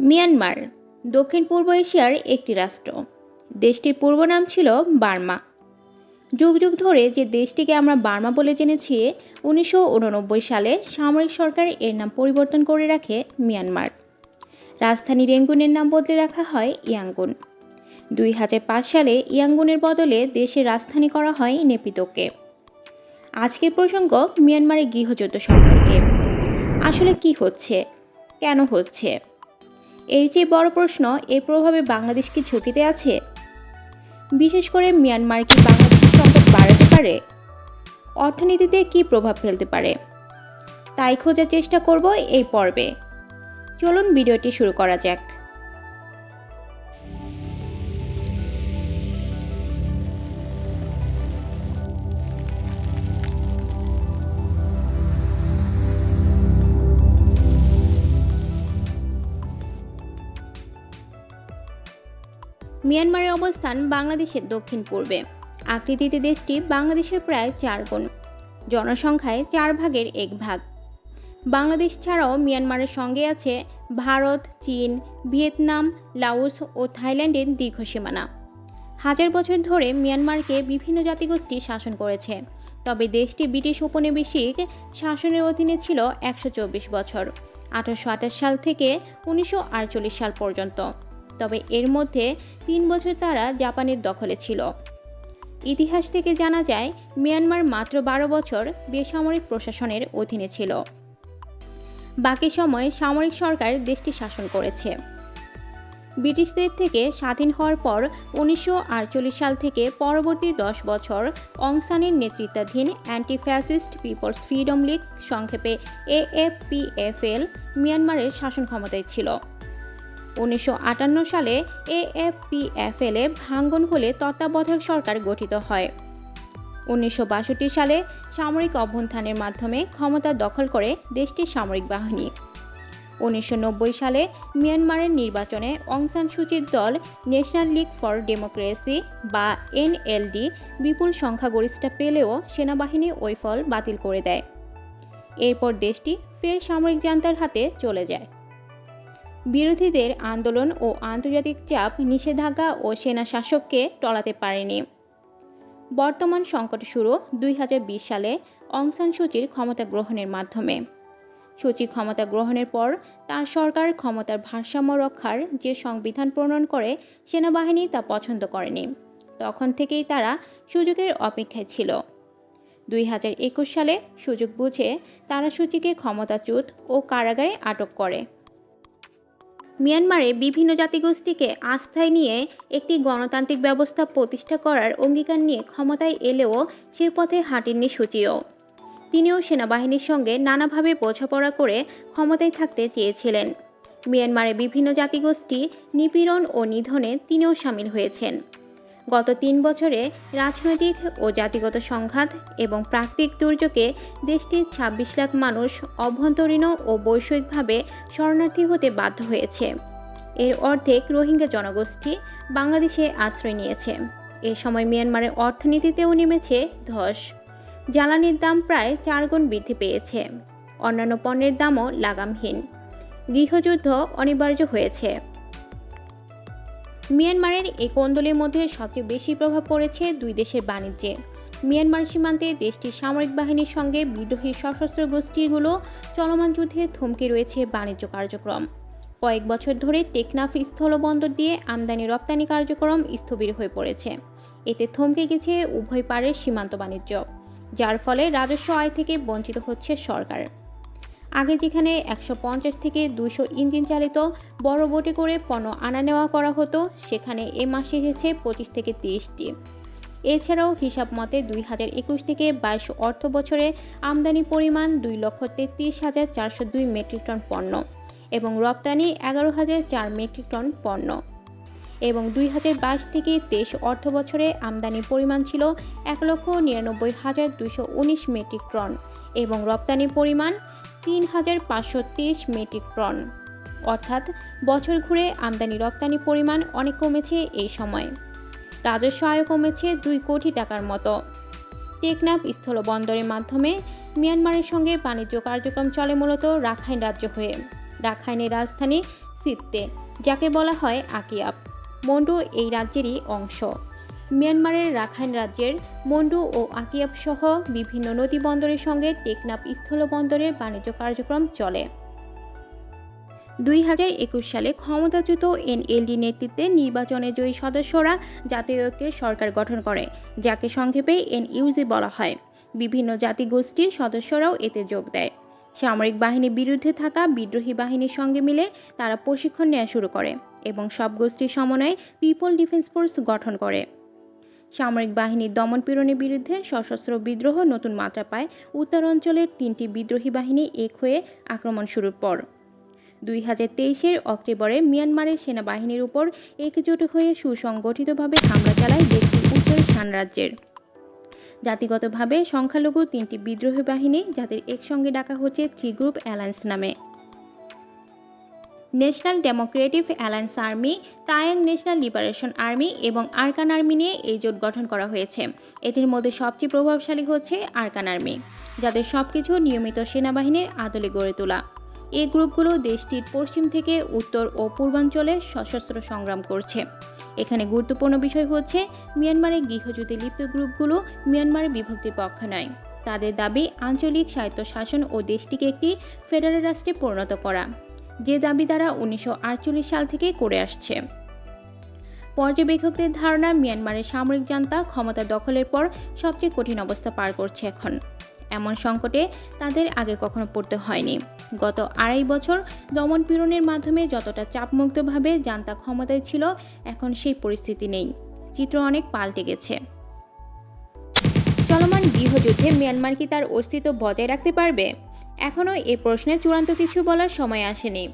Myanmar, দক্ষিণ পূর্ব এশিয়ার একটি রাষ্ট্র। দেশটির পূর্ব নাম ছিল বার্মা। যুগ যুগ ধরে যে দেশটিকে আমরা বার্মা বলে জেনেছি, উনিশশো উননব্বই সালে সামরিক সরকার এর নাম পরিবর্তন করে রাখে মিয়ানমার। রাজধানী রেঙ্গুনের নাম বদলে রাখা হয় ইয়াঙ্গুন। দুই হাজার পাঁচ সালে ইয়াঙ্গুনের বদলে দেশের রাজধানী করা হয় নেপিতোকে। আজকের প্রসঙ্গ মিয়ানমারের গৃহযুদ্ধ সম্পর্কে। আসলে কি হচ্ছে? কেন হচ্ছে? এর চেয়ে বড় প্রশ্ন, এর প্রভাবে বাংলাদেশ কি ঝুঁকিতে আছে? বিশেষ করে মিয়ানমার কি বাংলাদেশের সংকট বাড়াতে পারে? অর্থনীতিতে কি প্রভাব ফেলতে পারে? তাই খোঁজার চেষ্টা করব এই পর্বে। চলুন ভিডিওটি শুরু করা যাক। মিয়ানমারের অবস্থান বাংলাদেশের দক্ষিণ পূর্বে। আকৃতিতে দেশটি বাংলাদেশের প্রায় চার গুণ, জনসংখ্যায় চার ভাগের এক ভাগ। বাংলাদেশ ছাড়াও মিয়ানমারের সঙ্গে আছে ভারত, চীন, ভিয়েতনাম, লাওস ও থাইল্যান্ডের দীর্ঘ সীমানা। হাজার বছর ধরে মিয়ানমারকে বিভিন্ন জাতিগোষ্ঠী শাসন করেছে, তবে দেশটি ব্রিটিশ উপনিবেশিক শাসনের অধীনে ছিল একশো চব্বিশ বছর, আঠারোশো আঠাশ সাল থেকে উনিশশো আটচল্লিশ সাল পর্যন্ত। তবে এর মধ্যে তিন বছর তারা জাপানের দখলে ছিল। ইতিহাস থেকে জানা যায়, মিয়ানমার মাত্র বারো বছর বেসামরিক প্রশাসনের অধীনে ছিল। বাকি সময় সামরিক সরকার দেশটি শাসন করেছে। ব্রিটিশদের থেকে স্বাধীন হওয়ার পর উনিশশো আটচল্লিশ সাল থেকে পরবর্তী দশ বছর অংসানের নেতৃত্বাধীন anti fascist people's freedom league সংক্ষেপে এএফপিএফএল মিয়ানমারের শাসন ক্ষমতায় ছিল। উনিশশো আটান্ন সালে এএফপিএফএল ভাঙ্গন হলে তত্ত্বাবধায়ক সরকার গঠিত হয়। উনিশশো বাষট্টি সালে সামরিক অভ্যুত্থানের মাধ্যমে ক্ষমতা দখল করে দেশটির সামরিক বাহিনী। উনিশশো নব্বই সালে মিয়ানমারের নির্বাচনে অং সান সুচির দল ন্যাশনাল লীগ ফর ডেমোক্রেসি বা এনএলডি বিপুল সংখ্যাগরিষ্ঠতা পেলেও সেনাবাহিনী ওই ফল বাতিল করে দেয়। এরপর দেশটি ফের সামরিক জান্তার হাতে চলে যায়। বিরোধীদের আন্দোলন ও আন্তর্জাতিক চাপ নিষেধাজ্ঞা ও সেনা শাসককে টলাতে পারেনি। বর্তমান সংকট শুরু দুই হাজার বিশ সালে অং সান সুচির ক্ষমতা গ্রহণের মাধ্যমে। সূচি ক্ষমতা গ্রহণের পর তার সরকার ক্ষমতার ভারসাম্য রক্ষার যে সংবিধান প্রণয়ন করে সেনাবাহিনী তা পছন্দ করেনি। তখন থেকেই তারা সুযোগের অপেক্ষায় ছিল। দুই হাজার একুশ সালে সুযোগ বুঝে তারা সূচিকে ক্ষমতাচ্যুত ও কারাগারে আটক করে। মিয়ানমারে বিভিন্ন জাতিগোষ্ঠীকে আস্থায় নিয়ে একটি গণতান্ত্রিক ব্যবস্থা প্রতিষ্ঠা করার অঙ্গীকার নিয়ে ক্ষমতায় এলেও সে পথে হাঁটেননি সূচিও। তিনিও সেনাবাহিনীর সঙ্গে নানাভাবে বোঝাপড়া করে ক্ষমতায় থাকতে চেয়েছিলেন। মিয়ানমারে বিভিন্ন জাতিগোষ্ঠী নিপীড়ন ও নিধনে তিনিও সামিল হয়েছেন। গত তিন বছরে রাজনৈতিক ও জাতিগত সংঘাত এবং প্রাকৃতিক দুর্যোগে দেশটির ছাব্বিশ লাখ মানুষ অভ্যন্তরীণ ও বৈষয়িকভাবে শরণার্থী হতে বাধ্য হয়েছে। এর অর্ধেক রোহিঙ্গা জনগোষ্ঠী বাংলাদেশে আশ্রয় নিয়েছে। এ সময় মিয়ানমারের অর্থনীতিতেও নেমেছে ধস। জ্বালানির দাম প্রায় চার গুণ বৃদ্ধি পেয়েছে। অন্যান্য পণ্যের দামও লাগামহীন। গৃহযুদ্ধ অনিবার্য হয়েছে। মিয়ানমারের এই কোন্দলের মধ্যে সবচেয়ে বেশি প্রভাব পড়েছে দুই দেশের বাণিজ্যে। মিয়ানমার সীমান্তে দেশটির সামরিক বাহিনীর সঙ্গে বিদ্রোহী সশস্ত্র গোষ্ঠীগুলো চলমান যুদ্ধে থমকে রয়েছে বাণিজ্য কার্যক্রম। কয়েক বছর ধরে টেকনাফ স্থলবন্দর দিয়ে আমদানি রপ্তানি কার্যক্রম স্থবির হয়ে পড়েছে। এতে থমকে গেছে উভয় পারের সীমান্ত বাণিজ্য, যার ফলে রাজস্ব আয় থেকে বঞ্চিত হচ্ছে সরকার। আগে যেখানে একশো পঞ্চাশ থেকে দুশো ইঞ্জিন চালিত বড় বোটে করে পণ্য আনা নেওয়া করা হতো, সেখানে এ মাসে এসেছে পঁচিশ থেকে তিরিশটি। এছাড়াও হিসাব মতে দুই হাজার একুশ থেকে বাইশ অর্থ বছরে আমদানি পরিমাণ দুই লক্ষ তেত্রিশ হাজার চারশো দুই মেট্রিক টন পণ্য এবং রপ্তানি এগারো হাজার চার মেট্রিক টন পণ্য। এবং দুই হাজার বাইশ থেকে তেইশ অর্থ বছরে আমদানির পরিমাণ ছিল এক লক্ষ নিরানব্বই হাজার দুশো উনিশ মেট্রিক টন এবং রপ্তানির পরিমাণ তিন হাজার পাঁচশো তেইশ মেট্রিক টন। অর্থাৎ বছর ঘুরে আমদানি রপ্তানি পরিমাণ অনেক কমেছে এই সময়। রাজস্ব আয় কমেছে দুই কোটি টাকার মতো। টেকনাফ স্থলবন্দরের মাধ্যমে মিয়ানমারের সঙ্গে বাণিজ্য কার্যক্রম চলে মূলত রাখাইন রাজ্য হয়ে, রাখাইনের রাজধানী সিত্তে, যাকে বলা হয় আকিয়াব। মন্ডু এই রাজ্যেরই অংশ। মিয়ানমারের রাখাইন রাজ্যের মন্ডু ও আকিয়াব সহ বিভিন্ন নদী বন্দরের সঙ্গে টেকনাফ স্থলবন্দরের বাণিজ্য কার্যক্রম চলে। দুই হাজার একুশ সালে ক্ষমতাচ্যুত এনএলডি নেতৃত্বে নির্বাচনে জয়ী সদস্যরা জাতীয় ঐক্যের সরকার গঠন করে, যাকে সংক্ষেপে এনইউজি বলা হয়। বিভিন্ন জাতিগোষ্ঠীর সদস্যরাও এতে যোগ দেয়। সামরিক বাহিনীর বিরুদ্ধে থাকা বিদ্রোহী বাহিনীর সঙ্গে মিলে তারা প্রশিক্ষণ নেওয়া শুরু করে। এবং সব গোষ্ঠীর সমন্বয়ে পিপল ডিফেন্স ফোর্স গঠন করে। সামরিক বাহিনীর দমনপীড়নের বিরুদ্ধে সশস্ত্র বিদ্রোহ নতুন মাত্রা পায় উত্তর অঞ্চলের তিনটি বিদ্রোহী বাহিনী এক হয়ে আক্রমণ শুরুর পর। দুই হাজার তেইশের অক্টোবরে মিয়ানমারের সেনাবাহিনীর উপর একজোট হয়ে সুসংগঠিতভাবে হামলা চালায় দেশটির উত্তর শান রাজ্যের। জাতিগতভাবে সংখ্যালঘু তিনটি বিদ্রোহী বাহিনী যাদের একসঙ্গে ডাকা হচ্ছে থ্রি গ্রুপ অ্যালায়েন্স নামে। National democratic alliance army Ta'ang national liberation army এবং আরকান আর্মি নিয়ে এই জোট গঠন করা হয়েছে। এদের মধ্যে সবচেয়ে প্রভাবশালী হচ্ছে আরকান আর্মি, যাদের সবকিছু নিয়মিত সেনাবাহিনীর আদলে গড়ে তোলা। এই গ্রুপগুলো দেশটির পশ্চিম থেকে উত্তর ও পূর্বাঞ্চলে সশস্ত্র সংগ্রাম করছে। এখানে গুরুত্বপূর্ণ বিষয় হচ্ছে মিয়ানমারের গৃহযুদ্ধে লিপ্ত গ্রুপগুলো মিয়ানমারের বিভক্তির পক্ষে নয়। তাদের দাবি, আঞ্চলিক স্বায়ত্ত শাসন ও দেশটিকে একটি ফেডারেল রাষ্ট্রে পরিণত করা। যে দাবি তারা উনিশশো আটচল্লিশ সাল থেকে করে আসছে। পর্যবেক্ষকদের ধারণা, মিয়ানমারের সামরিক জান্তা ক্ষমতা দখলের পর সবচেয়ে কঠিন অবস্থা পার করছে এখন। এমন সংকটে তাদের আগে কখনো পড়তে হয়নি। গত আড়াই বছর দমন পীড়নের মাধ্যমে যতটা চাপমুক্তভাবে জান্তা ক্ষমতায় ছিল, এখন সেই পরিস্থিতি নেই। চিত্র অনেক পাল্টে গেছে। চলমান গৃহযুদ্ধে মিয়ানমার কি তার অস্তিত্ব বজায় রাখতে পারবে? এখনও এ প্রশ্নে চূড়ান্ত কিছু বলার সময় আসেনি।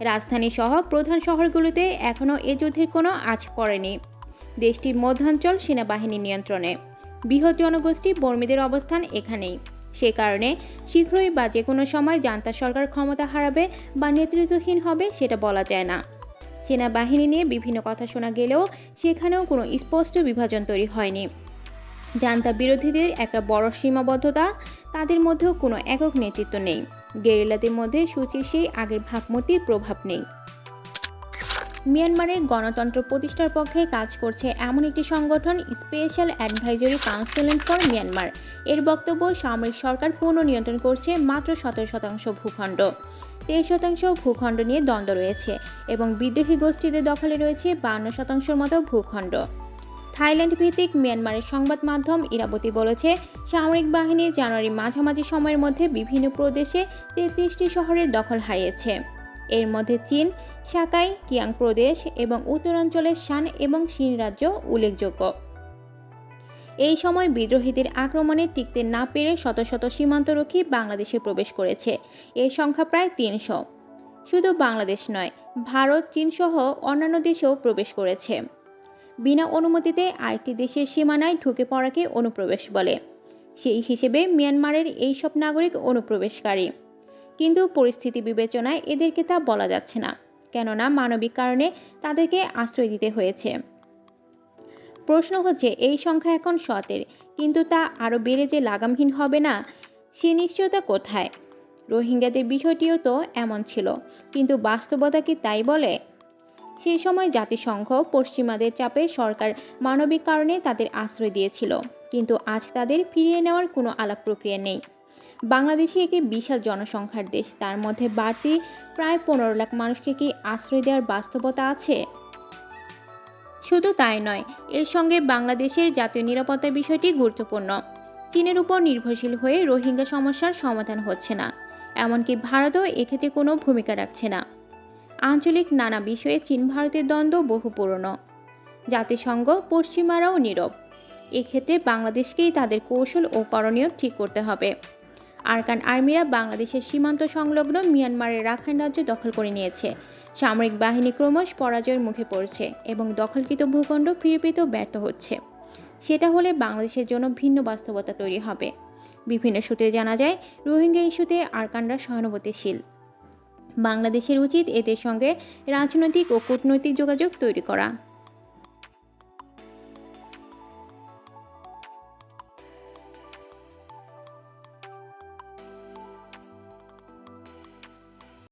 রাজধানী সহ প্রধান শহরগুলোতে এখনও এ যুদ্ধের কোনো আঁচ পড়েনি। দেশটির মধ্যাঞ্চল সেনাবাহিনী নিয়ন্ত্রণে। বৃহৎ জনগোষ্ঠী বর্মীদের অবস্থান এখানেই। সে কারণে শীঘ্রই বা যে কোনো সময় জান্তা সরকার ক্ষমতা হারাবে বা নেতৃত্বহীন হবে সেটা বলা যায় না। সেনাবাহিনী নিয়ে বিভিন্ন কথা শোনা গেলেও সেখানেও কোনো স্পষ্ট বিভাজন তৈরি হয়নি। জান্তা বিরোধীদের একটা বড় সীমাবদ্ধতা, তাদের মধ্যেও কোনো একক নেতৃত্ব নেই। গেরিলাদের মধ্যে সূচির সেই আগের ভাবমূর্তির প্রভাব নেই। মিয়ানমারের গণতন্ত্র প্রতিষ্ঠার পক্ষে কাজ করছে এমন একটি সংগঠন special advisory council for Myanmar এর বক্তব্য, সামরিক সরকার পূর্ণ নিয়ন্ত্রণ করছে মাত্র সতেরো শতাংশ ভূখণ্ড। তেইশ শতাংশ ভূখণ্ড নিয়ে দ্বন্দ্ব রয়েছে এবং বিদ্রোহী গোষ্ঠীদের দখলে রয়েছে বান্ন শতাংশের মতো ভূখণ্ড। থাইল্যান্ড ভিত্তিক মিয়ানমারের সংবাদ মাধ্যম ইরাবতী বলেছে, সামরিক বাহিনী জানুয়ারি মাঝামাঝি সময়ের মধ্যে বিভিন্ন প্রদেশে তেত্রিশটি শহরের দখল হারিয়েছে। এর মধ্যে চীন, সাকাই, কিয়াং প্রদেশ এবং উত্তরাঞ্চলের শান এবং সিন রাজ্য উল্লেখযোগ্য। এই সময় বিদ্রোহীদের আক্রমণে টিকতে না পেরে শত শত সীমান্তরক্ষী বাংলাদেশে প্রবেশ করেছে। এর সংখ্যা প্রায় তিনশো। শুধু বাংলাদেশ নয়, ভারত, চীনসহ অন্যান্য দেশেও প্রবেশ করেছে। বিনা অনুমতিতে আরেকটি দেশের সীমানায় ঢুকে পড়াকে অনুপ্রবেশ বলে। সেই হিসেবে মিয়ানমারের এইসব নাগরিক অনুপ্রবেশকারী। কিন্তু পরিস্থিতি বিবেচনায় এদেরকে তা বলা যাচ্ছে না, কেননা মানবিক কারণে তাদেরকে আশ্রয় দিতে হয়েছে। প্রশ্ন হচ্ছে, এই সংখ্যা এখন সতের, কিন্তু তা আরও বেড়ে যে লাগামহীন হবে না, সে নিশ্চয়তা কোথায়? রোহিঙ্গাদের বিষয়টিও তো এমন ছিল, কিন্তু বাস্তবতা কি তাই বলে? সেই সময় জাতিসংঘ পশ্চিমাদের চাপে সরকার মানবিক কারণে তাদের আশ্রয় দিয়েছিল। কিন্তু আজ তাদের ফিরিয়ে নেওয়ার কোনো আলাপ প্রক্রিয়া নেই। বাংলাদেশে একটি বিশাল জনসংখ্যার দেশ। তার মধ্যে বাড়তি প্রায় পনেরো লাখ মানুষকে কি আশ্রয় দেওয়ার বাস্তবতা আছে? শুধু তাই নয়, এর সঙ্গে বাংলাদেশের জাতীয় নিরাপত্তার বিষয়টি গুরুত্বপূর্ণ। চীনের উপর নির্ভরশীল হয়ে রোহিঙ্গা সমস্যার সমাধান হচ্ছে না। এমনকি ভারতও এক্ষেত্রে কোনো ভূমিকা রাখছে না। আঞ্চলিক নানা বিষয়ে চীন ভারতের দ্বন্দ্ব বহু পুরনো। জাতিসংঘ, পশ্চিমারাও নীরব। এক্ষেত্রে বাংলাদেশকেই তাদের কৌশল ও করণীয় ঠিক করতে হবে। আরকান আর্মিরা বাংলাদেশের সীমান্ত সংলগ্ন মিয়ানমারের রাখাইন রাজ্য দখল করে নিয়েছে। সামরিক বাহিনী ক্রমশ পরাজয়ের মুখে পড়ছে এবং দখলকৃত ভূখণ্ড ফিরে পেতেও ব্যর্থ হচ্ছে। সেটা হলে বাংলাদেশের জন্য ভিন্ন বাস্তবতা তৈরি হবে। বিভিন্ন সূত্রে জানা যায়, রোহিঙ্গা ইস্যুতে আরকানরা সহানুভূতিশীল। বাংলাদেশের উচিত এদের সঙ্গে রাজনৈতিক ও কূটনৈতিক যোগাযোগ তৈরি করা।